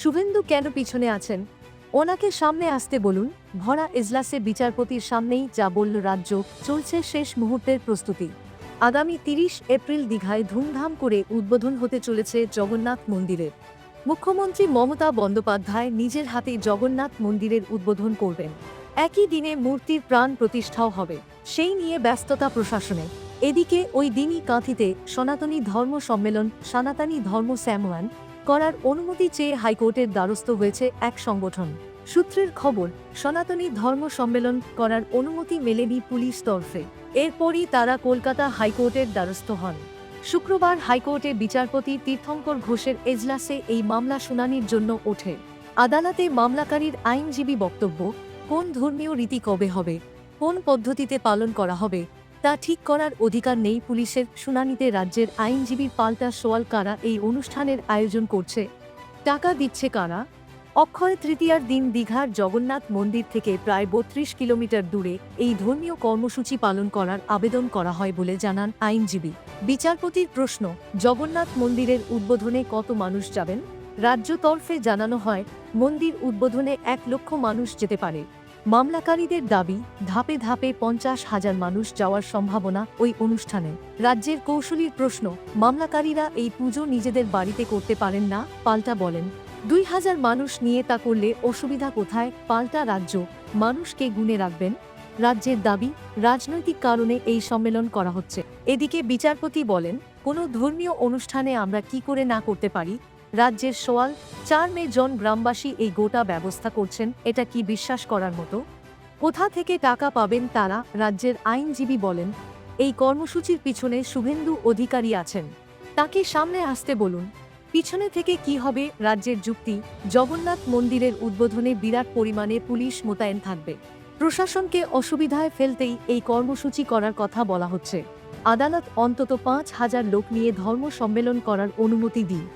শুভেন্দু কেন পিছনে আছেন? ওনাকে সামনে আসতে বলুন, ভরা এজলাসে বিচারপতির সামনেই যা বলল রাজ্য, চলছে শেষ মুহূর্তের প্রস্তুতি। আগামী তিরিশ এপ্রিল দীঘায় ধুমধাম করে উদ্বোধন হতে চলেছে জগন্নাথ মন্দিরের। মুখ্যমন্ত্রী মমতা বন্দ্যোপাধ্যায় নিজের হাতে জগন্নাথ মন্দিরের উদ্বোধন করবেন। একই দিনে মূর্তির প্রাণ প্রতিষ্ঠাও হবে। সেই নিয়ে ব্যস্ততা প্রশাসনে। এদিকে ওই দিনই কাঁথিতে সনাতনী ধর্ম সম্মেলন, সনাতনী ধর্ম স্যামওয়ান করার অনুমতি চেয়ে হাইকোর্টের দ্বারস্থ হয়েছে এক সংগঠন। সূত্রের খবর, সনাতনী ধর্ম সম্মেলন করার অনুমতি মেলেনি পুলিশ তরফে। এরপরই তারা কলকাতা হাইকোর্টের দ্বারস্থ হন। শুক্রবার হাইকোর্টে বিচারপতি তীর্থঙ্কর ঘোষের এজলাসে এই মামলা শুনানির জন্য ওঠে। আদালতে মামলাকারীর আইনজীবী বক্তব্য, কোন ধর্মীয় রীতি কবে হবে? কোন পদ্ধতিতে পালন করা হবে? তা ঠিক করার অধিকার নেই পুলিশের। শুনানিতে রাজ্যের আইনজীবীর পাল্টা সোয়াল কারা এই অনুষ্ঠানের আয়োজন করছে। টাকা দিচ্ছে কারা? অক্ষয় তৃতীয়ার দিন দীঘার জগন্নাথ মন্দির থেকে প্রায় বত্রিশ কিলোমিটার দূরে এই ধর্মীয় কর্মসূচি পালন করার আবেদন করা হয় বলে জানান আইনজীবী। বিচারপতির প্রশ্ন, জগন্নাথ মন্দিরের উদ্বোধনে কত মানুষ যাবেন? রাজ্য তরফে জানানো হয়, মন্দির উদ্বোধনে এক লক্ষ মানুষ যেতে পারে। মামলাকারীদের দাবি, ধাপে ধাপে পঞ্চাশ হাজার মানুষ যাওয়ার সম্ভাবনা ওই অনুষ্ঠানে। রাজ্যের কৌশলীর প্রশ্ন, মামলাকারীরা এই পুজো নিজেদের বাড়িতে করতে পারেন না? পাল্টা বলেন। দুই হাজার মানুষ নিয়ে তা করলে অসুবিধা কোথায়? পাল্টা রাজ্য মানুষকে গুনে রাখবেন? রাজ্যের দাবি, রাজনৈতিক কারণে এই সম্মেলন করা হচ্ছে। এদিকে বিচারপতি বলেন, কোনো ধর্মীয় অনুষ্ঠানে আমরা কি করে না করতে পারি? রাজ্যের সোয়াল, চার মে জন গ্রামবাসী এই গোটা ব্যবস্থা করছেন, এটা কি বিশ্বাস করার মতো? কোথা থেকে টাকা পাবেন তারা, রাজ্যের আইনজীবী বলেন। এই কর্মসূচির পিছনে শুভেন্দু অধিকারী আছেন। তাকে সামনে আসতে বলুন। পিছনে থেকে কি হবে রাজ্যের যুক্তি, জগন্নাথ মন্দিরের উদ্বোধনে বিরাট পরিমাণে পুলিশ মোতায়েন থাকবে। প্রশাসনকে অসুবিধায় ফেলতেই এই কর্মসূচি করার কথা বলা হচ্ছে। আদালত অন্তত পাঁচ হাজার লোক নিয়ে ধর্ম সম্মেলন করার অনুমতি দিই